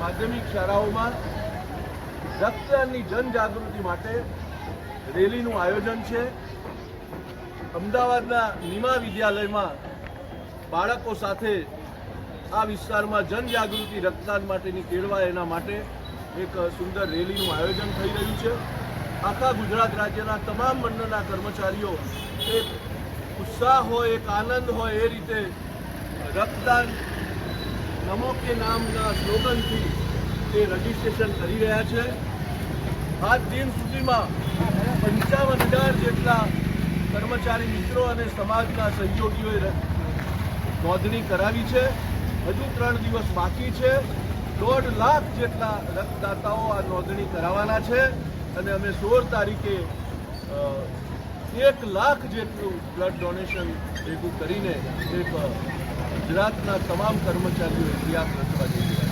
માધ્યમિક શાળાઓમાં રક્તદાનની જનજાગૃતિ માટે રેલીનું આયોજન છે. અમદાવાદના નિમા વિદ્યાલયમાં બાળકો સાથે આ વિસ્તારમાં જનજાગૃતિ રક્તદાન માટેની કેળવાય એના માટે એક સુંદર રેલીનું આયોજન થઈ રહ્યું છે. આખા ગુજરાત રાજ્યના તમામ મંડળના કર્મચારીઓ એક ઉત્સાહ હોય, એક આનંદ હોય એ રીતે રક્તદાન નમો કે નામના સ્લોગનથી તે રજીસ્ટ્રેશન કરી રહ્યા છે. આજ દિન સુધીમાં પંચાવન હજાર જેટલા કર્મચારી મિત્રો અને સમાજના સહયોગીઓએ નોંધણી કરાવી છે. હજુ ત્રણ દિવસ બાકી છે. દોઢ લાખ જેટલા રક્તદાતાઓ આ નોંધણી કરાવવાના છે અને અમે સોળ તારીખે એક લાખ જેટલું બ્લડ ડોનેશન ભેગું કરીને એક ગુજરાતના તમામ કર્મચારીઓ ઇતિહાસ રચવા જઈ રહ્યા છે.